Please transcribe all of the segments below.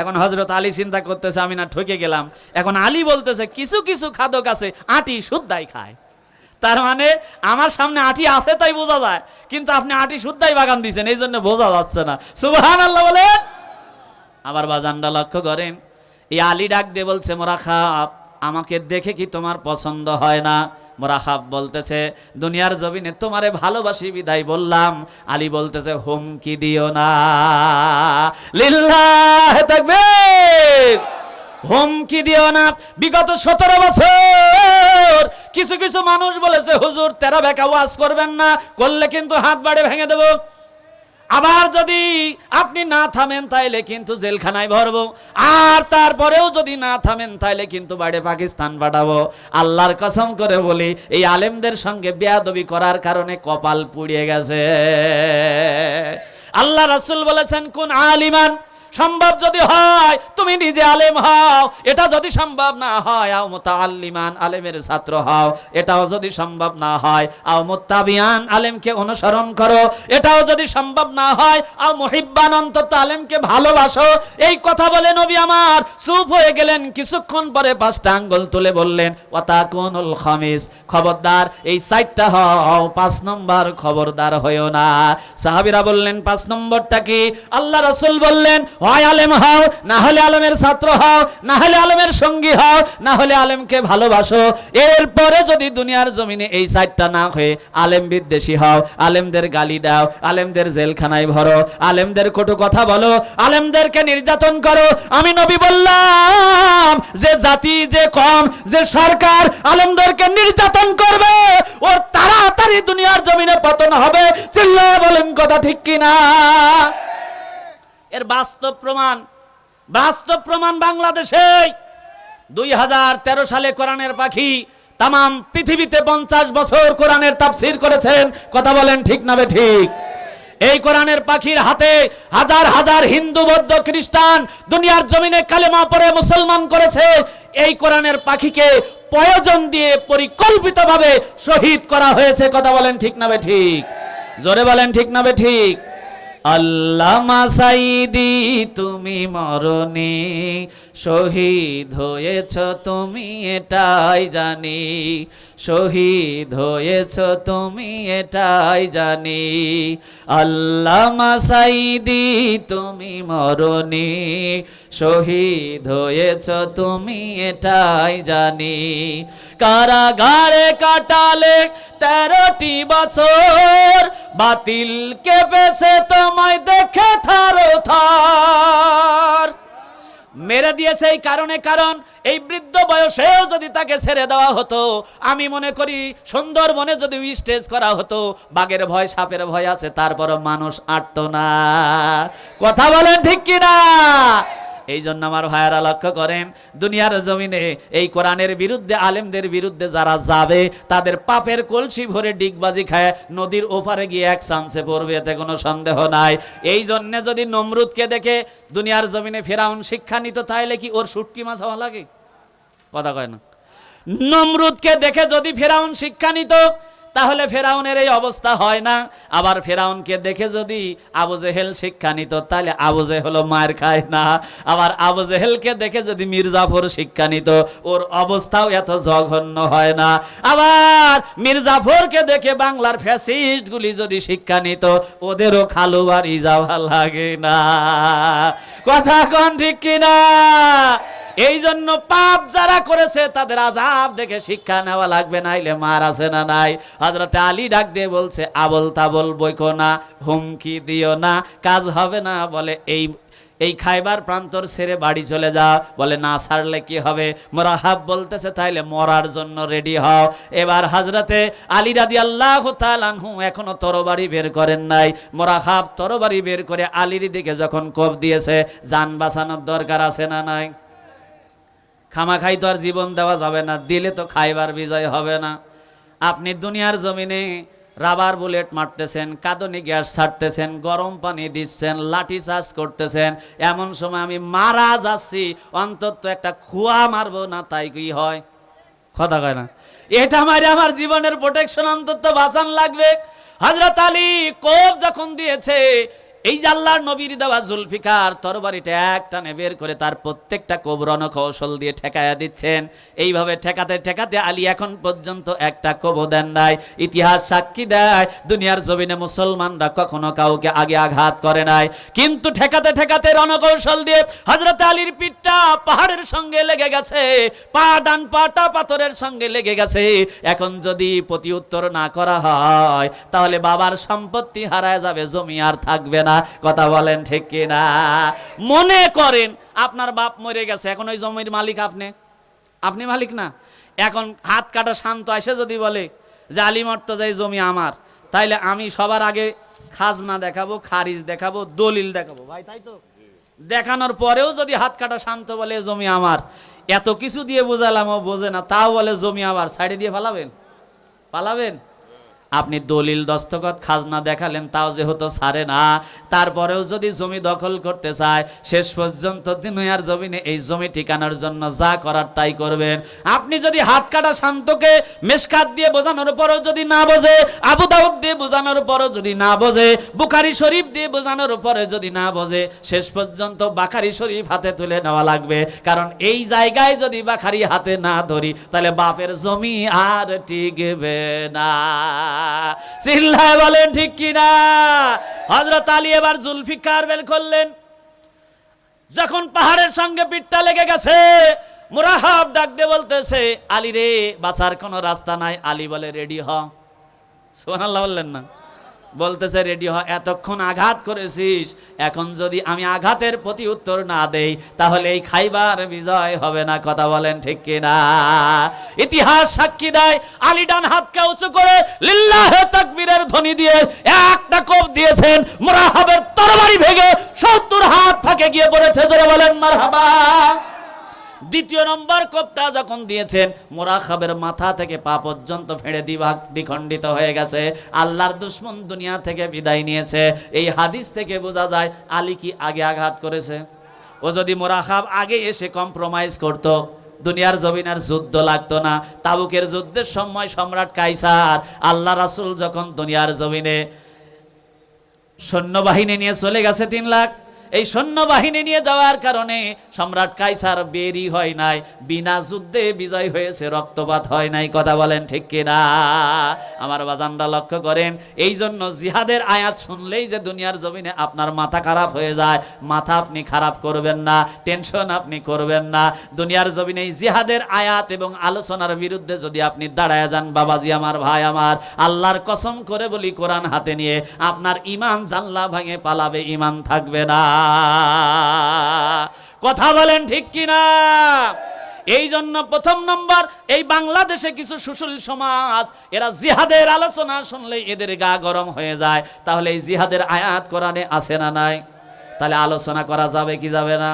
এখন হজরত আলী চিন্তা করতেছে, আমি না ঠকে গেলাম। এখন আলী বলতেছে, কিছু কিছু খাদক আছে, আটি শুদ্ধাই খায়। তার মানে আমার সামনে আটি আছে তাই বোঝা যায়, কিন্তু আপনি আটি শুদ্ধাই বাগান দিয়েছেন, এই জন্য বোঝা যাচ্ছে না। সুবহান আল্লাহ বলে আবার বাজানটা লক্ষ্য করেন, এই আলী ডাক দিয়ে বলছে, মোরা খাপ, আমাকে দেখে কি তোমার পছন্দ হয় না? মোরাহাব বলতেছে, দুনিয়ার জমিনে তোমারে ভালোবাসি, বিদায় বললাম। আলী বলতেছে, হুমকি দিও না। লিল্লাহ থাকবে হুমকি দিও না। বিগত সতেরো বছর কিছু কিছু মানুষ বলেছে, হুজুর, তেরো বেকা ওয়াজ করবেন না, করলে কিন্তু হাত বাড়ে ভেঙে দেবো। আবার যদি আপনি না থামেন, তাইলে কিন্তু জেলখানায় ভরবো। আর তারপরেও যদি না থামেন, তাইলে কিন্তু বাইরে পাকিস্তান পাঠাবো। আল্লাহর কসম করে বলি, এই আলেমদের সঙ্গে বেয়াদবি করার কারণে কপাল পুড়িয়ে গেছে। আল্লাহ রাসুল বলেছেন, কোন আলিমান সম্ভব যদি হয়, তুমি নিজে আলেম হও। এটা যদি সম্ভব না হয়, আও মুতাআল্লিমান আলেমের ছাত্র হও। এটাও যদি সম্ভব না হয়, আও মুত্তাবিয়ান আলেমকে অনুসরণ করো। এটাও যদি সম্ভব না হয়, আও মুহিব্বান অন্তত আলেমকে ভালোবাসো। এই কথা বলে নবী আমার চুপ হয়ে গেলেন। কিছুক্ষণ পরে পাঁচটা আঙ্গুল তুলে বললেন, ওয়াতাকুনুল খামিস। খবরদার, এই সাইটটা হও, পাঁচ নম্বর খবরদার হয়েও না। সাহাবীরা বললেন, পাঁচ নম্বরটা কি? আল্লাহ রাসূল বললেন আলেম হও, না হলে আলেমের ছাত্র হও, না হলে আলেমের সঙ্গী হও, না হলে আলেমকে ভালোবাসো। এরপরে যদি দুনিয়ার জমিনে এই সাইটটা না হয়ে আলেম বিদ্বেষী হও, আলেমদের গালি দাও, আলেমদের জেলখানায় ভরো, আলেমদের কটু কথা বলো, আলেমদেরকে নির্যাতন করো, আমি নবী বললাম, যে জাতি যে কম, যে সরকার আলেমদেরকে নির্যাতন করবে, ওর তাড়াতাড়ি দুনিয়ার জমিনে পতন হবে। চিল্লা বলেন কথা ঠিক কিনা? এর বাস্তব প্রমাণ। বাস্তব প্রমাণ বাংলাদেশে দুই হাজার তেরো সালে কোরআনের পাখি তাম পৃথিবীতে পঞ্চাশ বছর কোরআনের তাফসির করেছেন। কথা বলেন ঠিক না বে ঠিক? এই কোরআনের পাখির হাতে হাজার হাজার হিন্দু, বৌদ্ধ, খ্রিস্টান দুনিয়ার জমিনে কালেমা পরে মুসলমান করেছে। এই কোরআনের পাখিকে প্রয়োজন দিয়ে পরিকল্পিতভাবে শহীদ করা হয়েছে। কথা বলেন ঠিক না বে ঠিক? জোরে বলেন ঠিক না বে ঠিক? আল্লামা সাইদি তুমি মরণি শহীদ হয়েছ তুমি এটাই জানি। শহীদ হয়েছ তুমি এটাই জানি। আল্লামা সাইদি, তুমি মরণি। শহীদ হয়েছ তুমি এটাই জানি। কারাগারে কাটালে তেরোটি বছর, বাতিল কেঁপেছে তোমায় দেখে থারো থার। মেরে দিয়েছে এই কারণে কারণ এই বৃদ্ধ বয়সেও যদি তাকে ছেড়ে দেওয়া হতো, আমি মনে করি সুন্দর মনে যদি স্টেজ করা হতো, বাঘের ভয়, সাপের ভয় আছে, তারপরও মানুষ আটত না। কথা বলেন ঠিক কিনা? এই জন্য আমার ভাইয়ারা লক্ষ্য করেন, দুনিয়ার জমিনে এই কোরআনের বিরুদ্ধে, আলেমদের বিরুদ্ধে যারা যাবে, তাদের পাপের কলসি ভরে ডিগবাজি খায়, নদীর ওপারে গিয়ে এক চান্সে পড়বে, এতে কোনো সন্দেহ নাই। এই জন্যে যদি নমরুদকে দেখে দুনিয়ার জমিনে ফেরাউন শিক্ষা নিত, তাইলে কি ওর শুটকি মাছ হওয়া লাগে? কথা কয় না। নমরুদকে দেখে যদি ফেরাউন শিক্ষা নিত তাহলে ফেরাউনের এই অবস্থা হয় না। আবার ফেরাউনকে দেখে যদি আবু জেহেল শিক্ষা নিত, তাহলে আবু জেহেল মায়ের খায় না। আবার আবু জেহেলকে দেখে যদি মির্জাফর শিক্ষা নিত, ওর অবস্থাও এত জঘন্য হয় না। আবার মির্জাফরকে দেখে বাংলার ফ্যাসিস্ট গুলি যদি শিক্ষা নিত, ওদেরও খালু বাড়ি যাওয়া লাগে না। কথা কোন ঠিক কিনা? এই জন্য পাপ যারা করেছে, তাদের আজাব দেখে শিক্ষা নেওয়া লাগবে না নাইলে মার আছে না নাই। হজরতে আলী ডাক দিয়ে বলছে, আবল তাবল বইকো না, হুমকি দিও না, কাজ হবে না, বলে এই এই খাইবার প্রান্তর ছেড়ে বাড়ি চলে যা বলে, না ছাড়লে কি হবে? মোরাহাব বলতেছে, তাইলে মরার জন্য রেডি হও। এবার হাজরাতে আলী রাদি আল্লাহ তালানহু এখনও তরবারি বের করেন নাই। মোরাহাব তরবারি বের করে আলীর দিকে যখন কোপ দিয়েছে, যান বাঁচানোর দরকার আছে না নাই? খামাখাই তো আর জীবন দেওয়া যাবে না, দিলে তো খাইবার বিজয় হবে না। আপনি দুনিয়ার জমিনে রাবার বুলেট মারতেছেন, কাঁদনি গ্যাস ছাড়তেছেন, গরম পানি দিচ্ছেন, লাঠি চার্জ করতেছেন, এমন সময় আমি মারা যাচ্ছি, অন্তত একটা খুয়া মারবো না, তাই কি হয়? কথা কয় না। এটা মারে আমার জীবনের প্রোটেকশন অন্তত বাঁচান লাগবে। হজরত আলী কোপ যখন দিয়েছে এই যে আল্লাহর নবীর দেওয়া জুলফিকার, তরবারিটা একটা বের করে তার প্রত্যেকটা কবরণ কৌশল দিয়ে ঠেকায়া দিচ্ছেন। এইভাবে ঠেকাতে ঠেকাতে আলী এখন পর্যন্ত একটা কব দেন নাই। ইতিহাস সাক্ষী দেয়, দুনিয়ার জমিনে মুসলমানরা কখনো কাউকে আগে আঘাত করে নাই। কিন্তু ঠেকাতে ঠেকাতে রণকৌশল দিয়ে হজরত আলীর পিঠটা পাহাড়ের সঙ্গে লেগে গেছে, পা ডান পাটা পাথরের সঙ্গে লেগে গেছে। এখন যদি প্রতি উত্তর না করা হয়, তাহলে বাবার সম্পত্তি হারায় যাবে, জমি আর থাকবে না। কথা বলেন ঠিক কিনা? মনে করেন আপনার বাপ মরে গেছে, এখন ওই জমির মালিক আপনি? আপনি মালিক না? এখন হাত কাটা শান্ত এসে যদি বলে যে আলী মর্তজা এই জমি আমার, তাইলে আমি সবার আগে খাজনা দেখাবো, খারিজ দেখাবো, দলিল দেখাবো। ভাই, তাই তো? দেখানোর পরেও যদি হাত কাটা শান্ত বলে জমি আমার, এত কিছু দিয়ে বোঝালাম, ও বোঝে না, তাও বলে জমি আমার, সাইডে দিয়ে পালাবেন পালাবেন আপনি দলিল দস্তখত খাজনা দেখালেন, তাও যেহেতু ছাড়ে না, তারপরেও যদি জমি দখল করতে চায়, শেষ পর্যন্ত দুনিয়ার জমিনে এই জমি ঠিকানোর জন্য যা করার তাই করবেন। আপনি যদি হাত কাটা শান্তকে মেশকাত দিয়ে বোঝানোর পরও যদি না বোঝে, আবু দাউদ দিয়ে বোঝানোর পরও যদি না বোঝে, বুখারি শরীফ দিয়ে বোঝানোর পরে যদি না বোঝে, শেষ পর্যন্ত বাখারি শরীফ হাতে তুলে নেওয়া লাগবে। কারণ এই জায়গায় যদি বাখারি হাতে না ধরি, তাহলে বাপের জমি আর টিকবে না। চিল্লায় বলেন ঠিক কিনা? হজরত আলী এবার জুলফিকার বের করলেন। যখন পাহাড়ের সঙ্গে পিঠটা লেগে গেছে, মুরাহাব ডাক দিয়ে বলতেছে, আলী রে বাসার কোনো রাস্তা নাই। আলী বলে, রেডি হ। সোহানাল্লাহ বললেন না। বলতেছে, রেডি হ, এতক্ষণ আঘাত করেছিস। এখন যদি আমি আঘাতের প্রতি উত্তর না দেই, তাহলে এই খাইবার বিজয় হবে না। কথা বলেন ঠিক কিনা ইতিহাস সাক্ষী দেয়, আলী ডান হাতকে উঁচু করে লিল্লাহে তাকবীরের ধ্বনি দিয়ে একটা কোপ দিয়েছেন, মুরাহাবের তরবারি ভেঙে সত্তর হাত ফাঁকে গিয়ে পড়েছে। জোরে বলেন, মারহাবা। দ্বিতীয় নম্বর কোপটা যখন দিয়েছেন মোরাখাবের মাথা থেকে পা পর্যন্ত ফেড়ে দিবাক দ্বিখণ্ডিত হয়ে গেছে। আল্লাহর দুশ্মন দুনিয়া থেকে বিদায় নিয়েছে। এই হাদিস থেকে বোঝা যায়, আলী কি আগে আঘাত করেছে? ও যদি মোরাখাব আগে এসে কম্প্রোমাইজ করত, দুনিয়ার জমিনের যুদ্ধ লাগতো না। তাবুকের যুদ্ধের সময় সম্রাট কাইসার, আল্লাহ রাসুল যখন দুনিয়ার জমিনে সৈন্যবাহিনী নিয়ে চলে গেছে তিন লাখ এই সৈন্যবাহিনী নিয়ে যাওয়ার কারণে সম্রাট কাইসার বেরি হয় নাই, বিনা যুদ্ধে বিজয় হয়েছে, রক্তপাত হয় নাই, কথা বলেন ঠিক কিনা? আমার বাজানরা লক্ষ্য করেন, এই জন্য জিহাদের আয়াত শুনলেই যে দুনিয়ার জমিনে আপনার মাথা খারাপ হয়ে যায়, মাথা আপনি খারাপ করবেন না টেনশন আপনি করবেন না। দুনিয়ার জমিনে এই জিহাদের আয়াত এবং আলোচনার বিরুদ্ধে যদি আপনি দাঁড়ায় যান, বাবাজি আমার, ভাই আমার, আল্লাহর কসম করে বলি কোরআন হাতে নিয়ে, আপনার ইমান জানলা ভাঙে পালাবে, ইমান থাকবে না। কথা বলেন ঠিক কিনা? এই জন্য প্রথম নম্বর, এই বাংলাদেশে কিছু সুশীল সমাজ, এরা জিহাদের আলোচনা শুনলে এদের গা গরম হয়ে যায়। তাহলে এই জিহাদের আয়াত কোরআনে আসে না নাই? তাহলে আলোচনা করা যাবে কি যাবে না?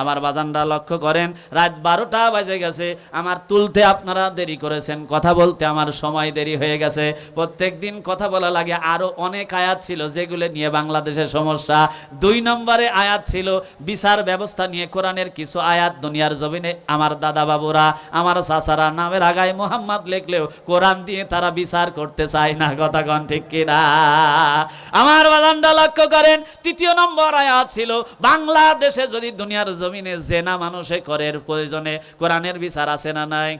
আমার বাজানরা লক্ষ্য করেন, রাত বারোটা বাজে গেছে, আমার তুলতে আপনারা দেরি করেছেন, কথা বলতে আমার সময় দেরি হয়ে গেছে। প্রত্যেক দিন কথা বলা লাগে, আরও অনেক আয়াত ছিল যেগুলো নিয়ে বাংলাদেশের সমস্যা। দুই নম্বরে আয়াত ছিল, বিচার ব্যবস্থা নিয়ে কোরআনের কিছু আয়াত দুনিয়ার জমিনে আমার দাদা বাবুরা আমার চাচারা নামের আগায় মোহাম্মদ লেখলেও কোরআন দিয়ে তারা বিচার করতে চায় না, কথা কন ঠিক কিনা? আমার বাদানটা লক্ষ্য করেন, তৃতীয় নম্বর আয়াত ছিল, বাংলাদেশে যদি দুনিয়ার জমিনে জেনা মানুষে করের প্রয়োজনে কোরআনের বিচার আছে না নাই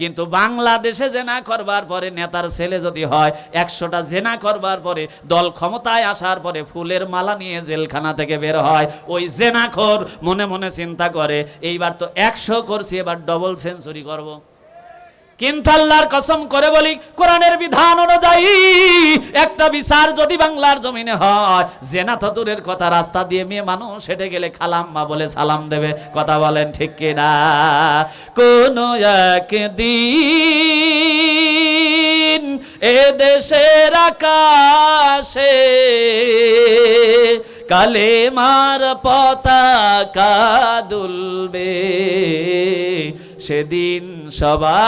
কিন্তু বাংলাদেশে জেনা করবার পরে নেতার ছেলে যদি হয়, একশোটা জেনা করবার পরে, দল ক্ষমতায় আসার পরে ফুলের মালা নিয়ে জেলখানা থেকে বের হয়, ওই জেনাখোর মনে মনে চিন্তা করে, এইবার তো একশো করছি, এবার ডবল সেঞ্চুরি করব। কিন্তু আল্লাহর কসম করে বলি, কোরআনের বিধান অনুযায়ী একটা বিচার যদি বাংলার জমিনে হয়, জেনা তো দূরের কথা, রাস্তা দিয়ে মেয়ে মানুষ হেঁটে গেলে খালাম্মা বলে সালাম দেবে। কথা বলেন ঠিক কিনা কোন একদিন এ দেশের আকাশে কালে মার পতাকা দুলবে। সেদিন সবাই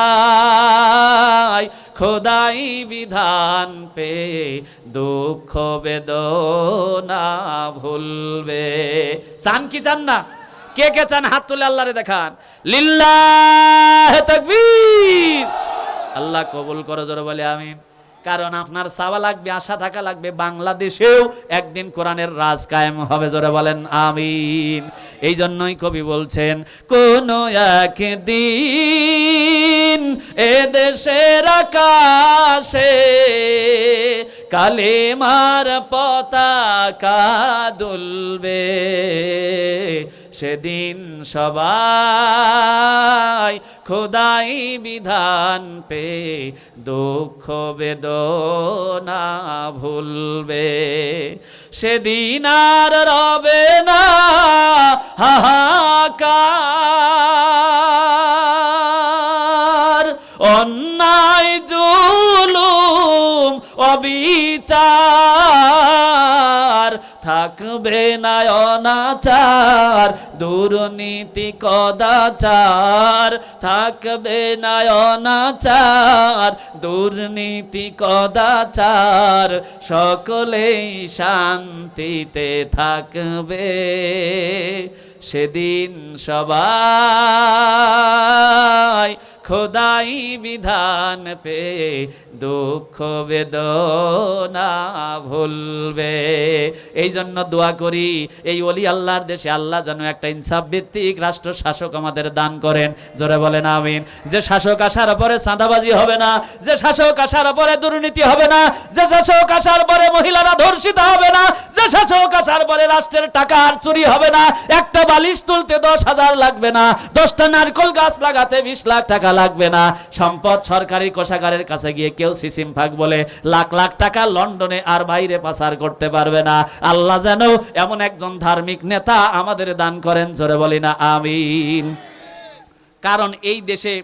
খোদাই বিধান পে দুঃখ বেদনা ভুলবে। চান কি চান না? কে কে চান? হাত তুলে আল্লাহরে দেখান। লিল্লাহ তাকবীর। আল্লাহ কবুল করো, জোরে বলে আমিন। কারণ আপনার চাওয়া লাগবে, আশা থাকা লাগবে, বাংলাদেশেও একদিন কোরআনের রাজ কায়েম হবে, জোরে বলেন আমিন। এই জন্যই কবি বলছেন, কোন একদিন এ দেশের আকাশে কালেমার পতাকা দুলবে। সেদিন সবাই খোদাই বিধান পে দুঃখ বেদনা ভুলবে। সেদিন আর রবে না হাহাকার। অন্যায় জুলুম, অবিচার থাকবে নায়নাচার দুর্নীতি কদাচার। থাকবে নায়নাচার দুর্নীতি কদাচার। সকলেই শান্তিতে থাকবে। সেদিন সবাই খোদাই বিধান পে দুঃখ বেদনা ভুলবে। এই জন্য দোয়া করি, এই অলি আল্লাহর দেশে আল্লাহ যেন একটা ইনসাফ ভিত্তিক রাষ্ট্র শাসক আমাদের দান করেন। জোরে বলেন আমিন। যে শাসক আসার পরে চাঁদাবাজি হবে না, যে শাসক আসার পরে দুর্নীতি হবে না, যে শাসক আসার পরে মহিলারা ধর্ষিত হবে না, যে শাসক আসার পরে রাষ্ট্রের টাকা আর চুরি হবে না, একটা বালিশ তুলতে দশ হাজার লাগবে না, দশটা নারকল গাছ লাগাতে বিশ লাখ টাকা লাগবে না। সম্পদ সরকারি কোষাগারের কাছে গিয়ে কেউ সিসিম ফাঁক বলে লাখ লাখ টাকা লন্ডনে আর বাইরে পাচার করতে পারবে না। আল্লাহ যেন এমন একজন ধার্মিক নেতা আমাদের দান করেন, জোরে বলি না, আমিন। কারণ এই দেশে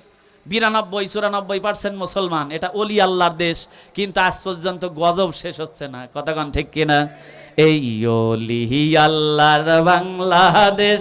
বিরানব্বই, চুরানব্বই পার্সেন্ট মুসলমান, এটা অলি আল্লাহর দেশ, কিন্তু আজ পর্যন্ত গজব শেষ হচ্ছে না। কতক্ষণ ঠিক কিনা? এই অলি আল্লাহর বাংলাদেশ।